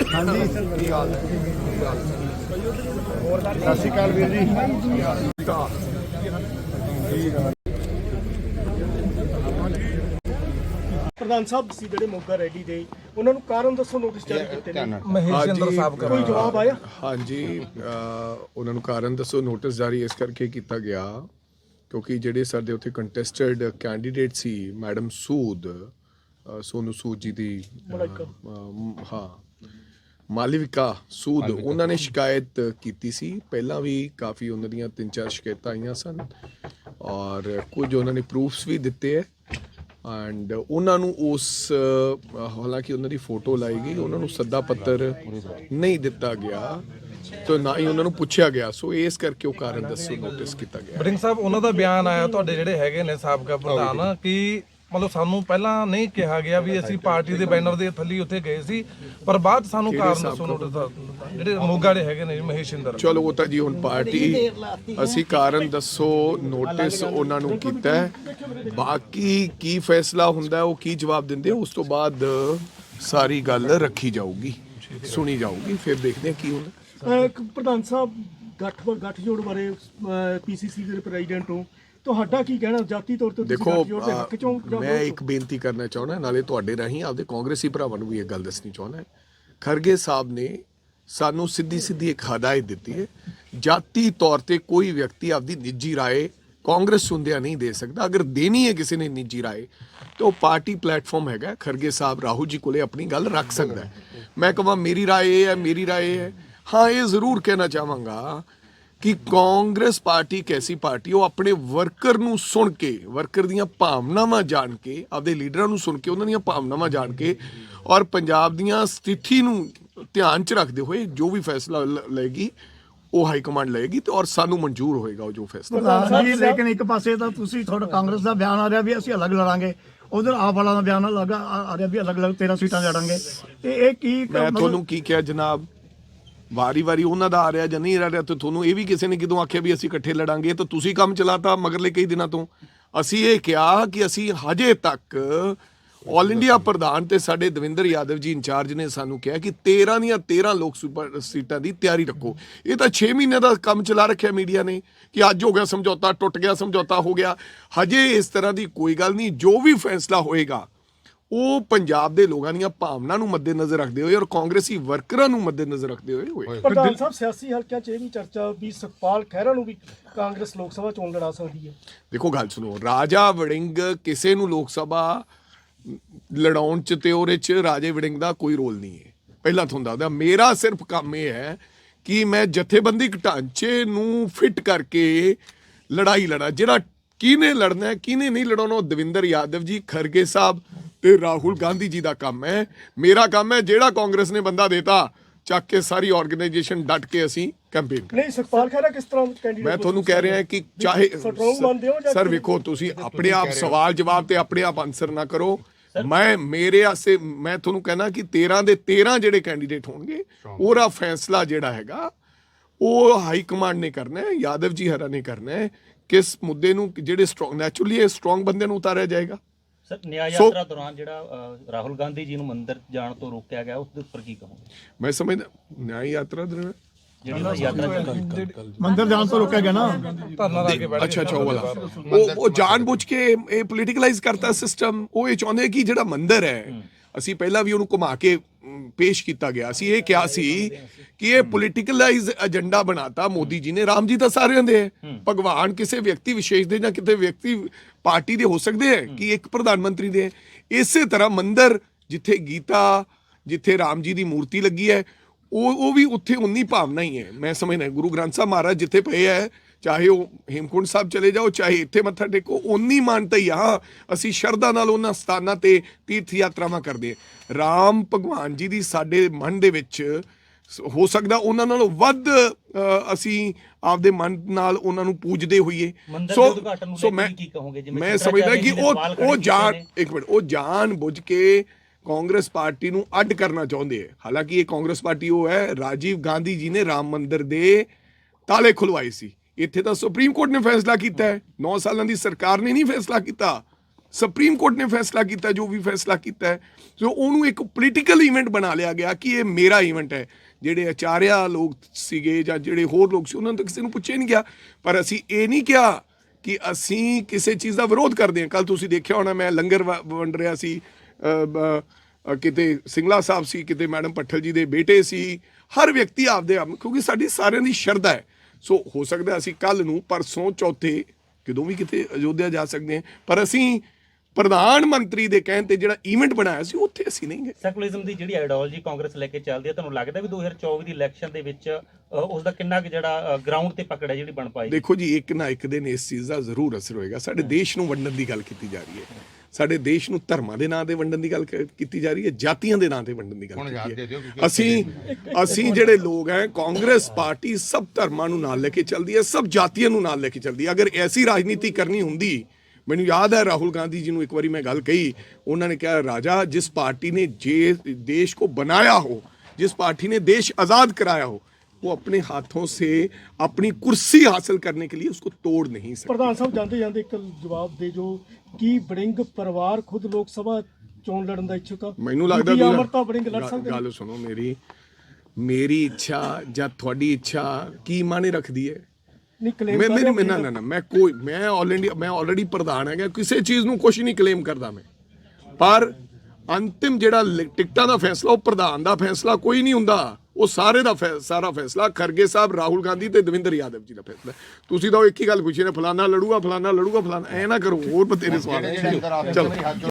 ਸਤਿ ਸ਼੍ਰੀ ਅਕਾਲ ਵੀਰ ਜੀ ਪ੍ਰਧਾਨ ਸਾਹਿਬ ਸੀ ਜਿਹੜੇ ਮੋਗਾ ਰੈਡੀ ਦੇ ਉਹਨਾਂ ਨੂੰ ਕਾਰਨ ਦੱਸੋ ਨੋਟਿਸ ਜਾਰੀ ਕੀਤੇ ਨੇ। ਮਹੇਸ਼ ਚੰਦਰ ਸਾਹਿਬ ਕਰ। ਕੋਈ ਜਵਾਬ ਆਇਆ? ਹਾਂਜੀ ਉਹਨਾਂ ਨੂੰ ਕਾਰਨ ਦੱਸੋ ਨੋਟਿਸ ਜਾਰੀ ਇਸ ਕਰਕੇ ਕੀਤਾ ਗਿਆ ਕਿਉਂਕਿ ਜਿਹੜੇ ਸਾਡੇ ਉੱਥੇ ਕੰਟੈਸਟਡ ਕੈਂਡੀਡੇਟ ਸੀ ਮੈਡਮ ਸੂਦ ਸੋਨੂ ਸੂਦ ਜੀ ਦੀ ਹਾਂ। ਮਾਲਵਿਕਾ ਸੂਦ। ਉਹਨਾਂ ਨੇ ਸ਼ਿਕਾਇਤ ਕੀਤੀ ਸੀ। ਪਹਿਲਾਂ ਵੀ ਕਾਫੀ ਉਹਨਾਂ ਦੀਆਂ ਤਿੰਨ ਚਾਰ ਸ਼ਿਕਾਇਤਾਂ ਆਈਆਂ ਸਨ। ਔਰ ਕੁਝ ਉਹਨਾਂ ਨੇ ਪ੍ਰੂਫਸ ਵੀ ਦਿੱਤੇ ਹੈ ਐਂਡ ਉਹਨਾਂ ਨੂੰ ਉਸ ਹਾਲਾਂਕਿ ਉਹਨਾਂ ਦੀ ਫੋਟੋ ਲਾਈ ਗਈ ਉਹਨਾਂ ਨੂੰ ਸੱਦਾ ਪੱਤਰ ਨਹੀਂ ਦਿੱਤਾ ਗਿਆ। ਤੇ ਨਾ ਹੀ ਉਹਨਾਂ ਨੂੰ ਪੁੱਛਿਆ ਗਿਆ। ਸੋ ਇਸ ਕਰਕੇ ਉਹ ਕਾਰਨ ਦੱਸੋ ਨੋਟਿਸ ਕੀਤਾ ਗਿਆ। ਬੜਿੰਗ ਸਾਹਿਬ ਉਹਨਾਂ ਦਾ ਬਿਆਨ ਆਇਆ ਤੁਹਾਡੇ ਜਿਹੜੇ ਹੈਗੇ ਨੇ ਸਾਬਕਾ ਪ੍ਰਧਾਨ ਕਿ ਮਤਲਬ ਸਾਨੂੰ ਪਹਿਲਾਂ ਨਹੀਂ ਕਿਹਾ ਗਿਆ ਵੀ ਅਸੀਂ ਪਾਰਟੀ ਦੇ ਬੈਨਰ ਦੇ ਥੱਲੇ ਉੱਥੇ ਗਏ ਸੀ ਪਰ ਬਾਅਦ 'ਚ ਸਾਨੂੰ ਕਾਰਨ ਦੱਸੋ ਨੋਟਿਸ ਦਾ ਜਿਹੜੇ ਮੋਗਾ ਦੇ ਹੈਗੇ ਨੇ ਮਹੇਸ਼ ਚਲੋ ਉਹ ਤਾਂ ਜੀ ਹੁਣ ਪਾਰਟੀ ਅਸੀਂ ਕਾਰਨ ਦੱਸੋ ਨੋਟਿਸ ਉਹਨਾਂ ਨੂੰ ਕੀਤਾ ਹੈ। ਬਾਕੀ ਕੀ ਫੈਸਲਾ ਹੁੰਦਾ ਹੈ, ਉਹ ਕੀ ਜਵਾਬ ਦਿੰਦੇ ਆ, ਉਸ ਤੋਂ ਬਾਅਦ ਸਾਰੀ ਗੱਲ ਰੱਖੀ ਜਾਊਗੀ ਸੁਣੀ ਜਾਊਗੀ ਫਿਰ ਦੇਖਦੇ ਹਾਂ ਕੀ ਹੁੰਦਾ। ਅਹ, ਇੱਕ ਪ੍ਰਧਾਨ ਸਾਹਿਬ ਗੱਠ ਗੱਠਜੋੜ ਬਾਰੇ ਪੀਸੀਸੀ ਦੇ ਪ੍ਰੈਜ਼ੀਡੈਂਟ ਹੋ ਤੁਹਾਡਾ ਕੀ ਕਹਿਣਾ? ਜਾਤੀ ਤੌਰ ਤੇ ਤੁਸੀਂ ਦੇਖੋ ਹੱਕ ਚੋਂ ਮੈਂ ਇੱਕ ਬੇਨਤੀ ਕਰਨਾ ਚਾਹੁੰਦਾ ਨਾਲੇ ਤੁਹਾਡੇ ਰਾਹੀਂ ਆਪਦੇ ਕਾਂਗਰਸੀ ਭਰਾਵਾਂ ਨੂੰ ਵੀ ਇਹ ਗੱਲ ਦੱਸਣੀ ਚਾਹੁੰਦਾ। ਖਰਗੇ ਸਾਹਿਬ ਨੇ ਸਾਨੂੰ ਸਿੱਧੀ ਸਿੱਧੀ ਇੱਕ ਹਦਾਇਤ ਦਿੱਤੀ ਹੈ ਜਾਤੀ ਤੌਰ ਤੇ ਕੋਈ ਵਿਅਕਤੀ ਆਪਦੀ ਨਿੱਜੀ ਰਾਏ ਕਾਂਗਰਸ ਹੁੰਦਿਆਂ ਨਹੀਂ ਦੇ ਸਕਦਾ। ਅਗਰ ਦੇਣੀ ਹੈ ਕਿਸੇ ਨੇ ਨਿੱਜੀ ਰਾਏ ਤਾਂ ਉਹ ਪਾਰਟੀ ਪਲੇਟਫਾਰਮ ਹੈਗਾ ਖਰਗੇ ਸਾਹਿਬ ਰਾਹੁਲ ਜੀ ਕੋਲੇ ਆਪਣੀ ਗੱਲ ਰੱਖ ਸਕਦਾ ਹੈ। ਮੈਂ ਕਹਾਂ ਮੇਰੀ ਰਾਏ ਇਹ ਹੈ ਮੇਰੀ ਰਾਏ ਇਹ ਹੈ। ਹਾਂ ਇਹ ਜ਼ਰੂਰ ਕਹਿਣਾ ਚਾਹਾਂਗਾ ਕਿ ਕਾਂਗਰਸ ਪਾਰਟੀ ਇੱਕ ਐਸੀ ਪਾਰਟੀ ਉਹ ਆਪਣੇ ਵਰਕਰ ਨੂੰ ਸੁਣ ਕੇ ਵਰਕਰ ਦੀਆਂ ਭਾਵਨਾਵਾਂ ਜਾਣ ਕੇ ਆਪਦੇ ਲੀਡਰਾਂ ਨੂੰ ਸੁਣ ਕੇ ਉਹਨਾਂ ਦੀਆਂ ਭਾਵਨਾਵਾਂ ਜਾਣ ਕੇ ਔਰ ਪੰਜਾਬ ਦੀਆਂ ਸਥਿਤੀ ਨੂੰ ਧਿਆਨ 'ਚ ਰੱਖਦੇ ਹੋਏ ਜੋ ਵੀ ਫੈਸਲਾ ਲਏਗੀ ਉਹ ਹਾਈ ਕਮਾਂਡ ਲਏਗੀ ਤੇ ਔਰ ਸਾਨੂੰ ਮਨਜ਼ੂਰ ਹੋਏਗਾ ਉਹ ਜੋ ਫੈਸਲਾ। ਜੀ ਲੇਕਿਨ ਇੱਕ ਪਾਸੇ ਤਾਂ ਤੁਸੀਂ ਤੁਹਾਡਾ ਕਾਂਗਰਸ ਦਾ ਬਿਆਨ ਆ ਰਿਹਾ ਵੀ ਅਸੀਂ ਅਲੱਗ ਲੜਾਂਗੇ ਉਧਰ ਆਪ ਵਾਲਾ ਦਾ ਬਿਆਨ ਅਲੱਗ ਆ ਰਿਹਾ ਵੀ ਅਲੱਗ ਅਲੱਗ 13 ਸੀਟਾਂ ਲੜਾਂਗੇ। ਤੇ ਇਹ ਕੀ ਮੈਂ ਤੁਹਾਨੂੰ ਕੀ ਕਿਹਾ ਜਨਾਬ? ਵਾਰੀ ਵਾਰੀ ਉਹਨਾਂ ਦਾ ਆ ਰਿਹਾ ਜਾਂ ਨਹੀਂ ਆ ਰਿਹਾ ਤੇ ਤੁਹਾਨੂੰ ਇਹ ਵੀ ਕਿਸੇ ਨੇ ਕਿਦੋਂ ਆਖਿਆ ਵੀ ਅਸੀਂ ਇਕੱਠੇ ਲੜਾਂਗੇ ਤਾਂ ਤੁਸੀਂ ਕੰਮ ਚਲਾਤਾ ਮਗਰਲੇ ਕਈ ਦਿਨਾਂ ਤੋਂ। ਅਸੀਂ ਇਹ ਕਿਹਾ ਕਿ ਅਸੀਂ ਹਜੇ ਤੱਕ ਆਲ ਇੰਡੀਆ ਪ੍ਰਧਾਨ ਤੇ ਸਾਡੇ ਦਵਿੰਦਰ ਯਾਦਵ ਜੀ ਇੰਚਾਰਜ ਨੇ ਸਾਨੂੰ ਕਿਹਾ ਕਿ 13 ਦੀਆਂ 13 ਲੋਕ ਸੂਪਰ ਸੀਟਾਂ ਦੀ ਤਿਆਰੀ ਰੱਖੋ। ਇਹ ਤਾਂ 6 ਮਹੀਨੇ ਦਾ ਕੰਮ ਚਲਾ ਰੱਖਿਆ ਮੀਡੀਆ ਨੇ ਕਿ ਅੱਜ ਹੋ ਗਿਆ ਸਮਝੌਤਾ, ਟੁੱਟ ਗਿਆ, ਸਮਝੌਤਾ ਹੋ ਗਿਆ। ਹਜੇ ਇਸ ਤਰ੍ਹਾਂ ਦੀ ਕੋਈ ਗੱਲ ਨਹੀਂ, ਜੋ ਵੀ ਫੈਸਲਾ ਹੋਏਗਾ ਉਹ ਪੰਜਾਬ ਦੇ ਲੋਕਾਂ ਦੀਆਂ ਭਾਵਨਾ ਨੂੰ ਮੱਦੇਨਜ਼ਰ ਰੱਖਦੇ ਹੋਏ ਔਰ ਕਾਂਗਰਸੀ ਵਰਕਰਾਂ ਨੂੰ ਮੱਦੇਨਜ਼ਰ ਰੱਖਦੇ ਹੋਏ ਹੋਏ। ਪ੍ਰਧਾਨ ਸਾਹਿਬ ਸਿਆਸੀ ਹਲਕਿਆਂ 'ਚ ਇਹ ਵੀ ਚਰਚਾ ਵੀ ਸੁਖਪਾਲ ਖਹਿਰਾ ਨੂੰ ਵੀ ਕਾਂਗਰਸ ਲੋਕ ਸਭਾ ਚੋਣ ਲੜਾ ਸਕਦੀ ਹੈ। ਦੇਖੋ ਗੱਲ ਸੁਣੋ ਰਾਜਾ ਵੜਿੰਗ ਕਿਸੇ ਨੂੰ ਲੋਕ ਸਭਾ ਲੜਾਉਣ ਚ ਤੇ ਉਹਦੇ ਚ ਰਾਜੇ ਵੜਿੰਗ ਦਾ ਕੋਈ ਰੋਲ ਨਹੀਂ ਹੈ। ਪਹਿਲਾਂ ਤੁਹਾਨੂੰ ਦੱਸਦਾ ਮੇਰਾ ਸਿਰਫ ਕੰਮ ਇਹ ਹੈ ਕਿ ਮੈਂ ਜਥੇਬੰਦਿਕ ਢਾਂਚੇ ਨੂੰ ਫਿੱਟ ਕਰਕੇ ਲੜਾਈ ਲੜਾ ਜਿਹੜਾ ਕਿਹਨੇ ਲੜਨਾ ਹੈ ਕਿਹਨੇ ਨਹੀਂ ਲੜਾਉਣਾ ਉਹ ਦਵਿੰਦਰ ਯਾਦਵ ਜੀ ਖਰਗੇ ਸਾਹਿਬ ਤੇ ਰਾਹੁਲ ਗਾਂਧੀ ਜੀ ਦਾ ਕੰਮ ਹੈ। ਮੇਰਾ ਕੰਮ ਹੈ ਜਿਹੜਾ ਕਾਂਗਰਸ ਨੇ ਬੰਦਾ ਦੇਤਾ ਚੱਕ ਕੇ ਸਾਰੀ ਆਰਗੇਨਾਈਜੇਸ਼ਨ ਡਟ ਕੇ ਅਸੀਂ ਕੈਂਪੇਨ ਨਹੀਂ ਸੁਖਪਾਲ ਖਹਿਰਾ ਕਿਸ ਤਰ੍ਹਾਂ ਕੈਂਡੀਡੇਟ ਮੈਂ ਤੁਹਾਨੂੰ ਕਹਿ ਰਿਹਾ ਕਿ ਚਾਹੇ Strong ਮੰਨਦੇ ਹੋ ਜਾਂ ਸਰ? ਵੇਖੋ ਤੁਸੀਂ ਆਪਣੇ ਆਪ ਸਵਾਲ ਜਵਾਬ ਤੇ ਆਪਣੇ ਆਪ ਆਨਸਰ ਨਾ ਕਰੋ। ਮੈਂ ਮੇਰੇ ਆਸੇ ਮੈਂ ਤੁਹਾਨੂੰ ਕਹਿਣਾ ਕਿ 13 ਦੇ 13 ਜਿਹੜੇ ਕੈਂਡੀਡੇਟ ਹੋਣਗੇ ਉਹਦਾ ਫੈਸਲਾ ਜਿਹੜਾ ਹੈਗਾ ਉਹ ਹਾਈ ਕਮਾਂਡ ਨੇ ਕਰਨਾ ਹੈ ਯਾਦਵ ਜੀ ਹਰਾ ਨੇ ਕਰਨਾ ਹੈ। ਕਿਸ ਮੁੱਦੇ ਨੂੰ ਜਿਹੜੇ ਸਟਰੋਂਗ ਨੈਚੁਰਲੀ ਇਹ ਸਟਰੋਂਗ ਬੰਦੇ ਨੂੰ ਉਤਾਰਿਆ ਜਾਏਗਾ। ਸਰ ਨਿਆਂ ਯਾਤਰਾ ਦੌਰਾਨ ਜਿਹੜਾ ਅ, ਰਾਹੁਲ ਗਾਂਧੀ ਜੀ ਨੂੰ ਮੰਦਿਰ ਜਾਣ ਤੋਂ ਰੋਕਿਆ ਗਿਆ ਉਸ ਦੇ ਉੱਪਰ ਕੀ ਕਹੋਗੇ? ਮੈਂ ਸਮਝਦਾ ਨਿਆਂ ਯਾਤਰਾ ਦੌਰਾਨ? ਜਿਹੜੀ ਉਹਨਾਂ ਦੀ ਯਾਤਰਾ ਚੱਲ ਮੰਦਰ ਜਾਣ ਤੋਂ ਰੋਕਿਆ ਗਿਆ ਨਾ? ਧਰਨਾ ਲਾ ਕੇ ਬੈਠ ਅੱਛਾ ਅੱਛਾ ਉਹ ਵਾਲਾ। ਉਹ ਉਹ ਜਾਣਬੁੱਝ ਕੇ ਇਹ ਪੋਲੀਟੀਕਲਾਈਜ਼ ਕਰਤਾ ਸਿਸਟਮ ਉਹ ਇਹ ਚਾਹੁੰਦੇ ਕਿ ਜਿਹੜਾ ਮੰਦਰ ਹੈ। ਅਸੀਂ ਪਹਿਲਾਂ ਵੀ ਉਹਨੂੰ ਘੁਮਾ ਕੇ ਪੇਸ਼ ਕੀਤਾ ਗਿਆ ਸੀ ਇਹ ਕਿਹਾ ਸੀ ਕਿ ਇਹ ਪੋਲੀਟੀਕਲਾਈਜ਼ ਏਜੰਡਾ ਬਣਾਤਾ ਮੋਦੀ ਜੀ ਨੇ। ਰਾਮ ਜੀ ਤਾਂ ਸਾਰਿਆਂ ਦੇ ਹੈ। ਭਗਵਾਨ ਕਿਸੇ ਵਿਅਕਤੀ ਵਿਸ਼ੇਸ਼ ਦੇ ਜਾਂ ਕਿਤੇ ਵਿਅਕਤੀ ਪਾਰਟੀ ਦੇ ਹੋ ਸਕਦੇ ਹੈ ਕਿ ਇੱਕ ਪ੍ਰਧਾਨ ਮੰਤਰੀ ਦੇ। ਇਸੇ ਤਰ੍ਹਾਂ ਮੰਦਰ ਜਿੱਥੇ ਗੀਤਾ ਜਿੱਥੇ ਰਾਮ ਜੀ ਦੀ ਮੂਰਤੀ ਲੱਗੀ ਹੈ ਉਹ ਉਹ ਵੀ ਉੱਥੇ ਉਨੀ ਭਾਵਨਾ ਹੀ ਹੈ। ਮੈਂ ਸਮਝਦਾ ਗੁਰੂ ਗ੍ਰੰਥ ਸਾਹਿਬ ਮਹਾਰਾਜ ਜਿੱਥੇ ਪਏ ਹੈ ਚਾਹੇ ਉਹ ਹੇਮਕੁੰਡ ਸਾਹਿਬ ਚਲੇ ਜਾਓ ਚਾਹੇ ਇੱਥੇ ਮੱਥਾ ਟੇਕੋ ਉਨੀ ਮਾਨਤਾ ਹੀ ਆ। ਅਸੀਂ ਸ਼ਰਧਾ ਨਾਲ ਉਹਨਾਂ ਸਥਾਨਾਂ ਤੇ ਤੀਰਥ ਯਾਤਰਾਵਾਂ ਕਰਦੇ ਹਾਂ। ਰਾਮ ਭਗਵਾਨ ਜੀ ਦੀ ਸਾਡੇ ਮਨ ਦੇ ਵਿੱਚ ਸ- ਹੋ ਸਕਦਾ ਉਹਨਾਂ ਨਾਲੋਂ ਵੱਧ ਅਸੀਂ ਆਪਦੇ ਮਨ ਨਾਲ ਉਹਨਾਂ ਨੂੰ ਪੂਜਦੇ ਹੋਈਏ। ਉਦਘਾਟਨ ਨੂੰ ਲੈ ਕੇ ਕਹੋਗੇ? ਜਿਵੇਂ ਮੈਂ ਸਮਝਦਾ ਕਿ ਉਹ ਉਹ ਜਾਣ। ਇੱਕ ਮਿੰਟ ਉਹ ਜਾਣ ਬੁੱਝ ਕੇ ਕਾਂਗਰਸ ਪਾਰਟੀ ਨੂੰ ਅੱਡ ਕਰਨਾ ਚਾਹੁੰਦੇ ਹੈ ਹਾਲਾਂਕਿ ਇਹ ਕਾਂਗਰਸ ਪਾਰਟੀ ਉਹ ਹੈ ਰਾਜੀਵ ਗਾਂਧੀ ਜੀ ਨੇ ਰਾਮ ਮੰਦਿਰ ਦੇ ਤਾਲੇ ਖੁਲਵਾਏ ਸੀ। ਇੱਥੇ ਤਾਂ ਸੁਪਰੀਮ ਕੋਰਟ ਨੇ ਫੈਸਲਾ ਕੀਤਾ ਹੈ। 9 ਸਾਲਾਂ ਦੀ ਸਰਕਾਰ ਨੇ ਨਹੀਂ ਫੈਸਲਾ ਕੀਤਾ। ਸੁਪਰੀਮ ਕੋਰਟ ਨੇ ਫੈਸਲਾ ਕੀਤਾ, ਜੋ ਵੀ ਫੈਸਲਾ ਕੀਤਾ ਹੈ। ਸੋ ਉਹਨੂੰ ਇੱਕ ਪੋਲੀਟੀਕਲ ਇਵੈਂਟ ਬਣਾ ਲਿਆ ਗਿਆ ਕਿ ਇਹ ਮੇਰਾ ਇਵੈਂਟ ਹੈ। ਜਿਹੜੇ ਆਚਾਰਿਆ ਲੋਕ ਸੀਗੇ ਜਾਂ ਜਿਹੜੇ ਹੋਰ ਲੋਕ ਸੀ, ਉਹਨਾਂ ਨੂੰ ਤਾਂ ਕਿਸੇ ਨੂੰ ਪੁੱਛਿਆ ਨਹੀਂ ਗਿਆ। ਪਰ ਅਸੀਂ ਇਹ ਨਹੀਂ ਕਿਹਾ ਕਿ ਅਸੀਂ ਕਿਸੇ ਚੀਜ਼ ਦਾ ਵਿਰੋਧ ਕਰਦੇ ਹਾਂ। ਕੱਲ ਤੁਸੀਂ ਦੇਖਿਆ ਹੋਣਾ, ਮੈਂ ਲੰਗਰ ਵ- ਵੰਡ ਰਿਹਾ ਸੀ। ਕਿਤੇ ਸਿੰਗਲਾ ਸਾਹਿਬ ਸੀ, ਕਿਤੇ ਮੈਡਮ ਪੱਠਲ ਜੀ ਦੇ ਬੇਟੇ ਸੀ। ਹਰ ਵਿਅਕਤੀ ਆਪਦੇ ਆਪ ਕਿਉਂਕਿ ਸਾਡੀ ਸਾਰਿਆਂ ਦੀ ਸ਼ਰਧਾ ਹੈ। ਸੋ ਹੋ ਸਕਦਾ ਅਸੀਂ ਕੱਲ ਨੂੰ, ਪਰਸੋਂ ਚੌਥੇ, ਕਦੋਂ ਵੀ ਕਿਤੇ ਅਯੋਧਿਆ ਜਾ ਸਕਦੇ ਹਾਂ, ਪਰ ਅਸੀਂ ਪ੍ਰਧਾਨ ਮੰਤਰੀ ਦੇ ਕਹਿਣ ਤੇ ਜਿਹੜਾ ਇਵੈਂਟ ਬਣਾਇਆ ਸੀ ਉੱਥੇ ਅਸੀਂ ਨਹੀਂ ਗਏ। ਸੈਕੂਲਰਿਜ਼ਮ ਦੀ ਜਿਹੜੀ ਆਈਡੀਓਲੋਜੀ ਕਾਂਗਰਸ ਲੈ ਕੇ ਚੱਲਦੀ ਹੈ ਤੁਹਾਨੂੰ ਲੱਗਦਾ ਵੀ 2024 ਦੀ ਇਲੈਕਸ਼ਨ ਦੇ ਵਿੱਚ ਉਸ ਦਾ ਕਿੰਨਾ ਕੁ ਜਿਹੜਾ ਗਰਾਊਂਡ ਤੇ ਪਕੜ ਹੈ ਜਿਹੜੀ ਬਣ ਪਾਈ? ਦੇਖੋ ਜੀ ਇੱਕ ਨਾ ਇੱਕ ਦਿਨ ਇਸ ਚੀਜ਼ ਦਾ ਜ਼ਰੂਰ ਅਸਰ ਹੋਏਗਾ। ਸਾਡੇ ਦੇਸ਼ ਨੂੰ ਵੰਡਣ ਦੀ ਗੱਲ ਕੀਤੀ ਜਾ ਰਹੀ ਹੈ। ਸਾਡੇ ਦੇਸ਼ ਨੂੰ ਧਰਮਾਂ ਦੇ ਨਾਂ ਤੇ ਵੰਡਣ ਦੀ ਗੱਲ ਕੀਤੀ ਜਾ ਰਹੀ ਹੈ। ਜਾਤੀਆਂ ਦੇ ਨਾਂ ਤੇ ਵੰਡਣ ਦੀ ਗੱਲ ਕੀਤੀ ਹੈ। ਅਸੀਂ ਅਸੀਂ ਜਿਹੜੇ ਲੋਕ ਹੈ ਕਾਂਗਰਸ ਪਾਰਟੀ ਸਭ ਧਰਮਾਂ ਨੂੰ ਨਾਲ ਲੈ ਕੇ ਚੱਲਦੀ ਹੈ ਸਭ ਜਾਤੀਆਂ ਨੂੰ ਨਾਲ ਲੈ ਕੇ ਚੱਲਦੀ ਹੈ। ਅਗਰ ਐਸੀ ਰਾਜਨੀਤੀ ਕਰਨੀ ਹੁੰਦੀ ਮੈਨੂੰ ਯਾਦ ਹੈ ਰਾਹੁਲ ਗਾਂਧੀ ਜੀ ਨੂੰ ਇੱਕ ਵਾਰੀ ਮੈਂ ਗੱਲ ਕਹੀ ਉਹਨਾਂ ਨੇ ਕਿਹਾ ਰਾਜਾ ਜਿਸ ਪਾਰਟੀ ਨੇ ਜੇ ਦੇਸ਼ ਕੋ ਬਣਾਇਆ ਹੋ जिस पार्टी ने देश आज़ाद कराया हो वो अपने हाथों से अपनी कुर्सी हासिल करने के लिए उसको तोड़ नहीं सकते प्रधान साहब जानते जानते एक जवाब दे जो कि बड़िंग परिवार खुद लोक सभा ਚੋਣ ਲੜਨ ਦਾ ਇੱਛੁਕ ਮੈਨੂੰ ਲੱਗਦਾ ਵੀ ਅਮਰਤਾ ਬੜਿੰਗ ਲੜ ਸਕਦੇ ਗੱਲ ਸੁਣੋ ਮੇਰੀ ਮੇਰੀ ਇੱਛਾ ਜਾਂ ਤੁਹਾਡੀ ਇੱਛਾ ਕੀ ਮਾਨੇ ਰੱਖਦੀ ਹੈ? ਨਹੀਂ claim ਮੈਂ ਕਰ ਰਹੇ ਮੈਂ ਨਾ ਨਾ ਨਾ, ਮੈਂ ਕੋਈ ਮੈਂ ਆਲਰੇਡੀ ਮੈਂ ਆਲਰੇਡੀ ਪ੍ਰਧਾਨ ਹੈਗਾ ਕਿਸੇ ਚੀਜ਼ ਨੂੰ ਕੁਝ ਨਹੀਂ ਕਲੇਮ ਕਰਦਾ ਮੈਂ। ਪਰ ਅੰਤਿਮ ਜਿਹੜਾ ਲ- ਟਿਕਟਾਂ ਦਾ ਫੈਸਲਾ ਉਹ ਪ੍ਰਧਾਨ ਦਾ ਫੈਸਲਾ ਕੋਈ ਨਹੀਂ ਹੁੰਦਾ। ਉਹ ਸਾਰੇ ਦਾ ਫੈ- ਸਾਰਾ ਫੈਸਲਾ ਖਰਗੇ ਸਾਹਿਬ ਰਾਹੁਲ ਗਾਂਧੀ ਤੇ ਦਵਿੰਦਰ ਯਾਦਵ ਜੀ ਦਾ ਫੈਸਲਾ। ਹੈ। ਤੁਸੀਂ ਤਾਂ ਉਹ ਇੱਕ ਹੀ ਗੱਲ ਪੁੱਛੀ ਨੇ ਫਲਾਨਾ ਲੜੂਗਾ ਫਲਾਨਾ ਲੜੂਗਾ ਫਲਾਨਾ ਐ ਨਾ ਕਰੋ ਹੋਰ ਬਤੇਰੇ ਸਵਾਲ ਚਲੋ।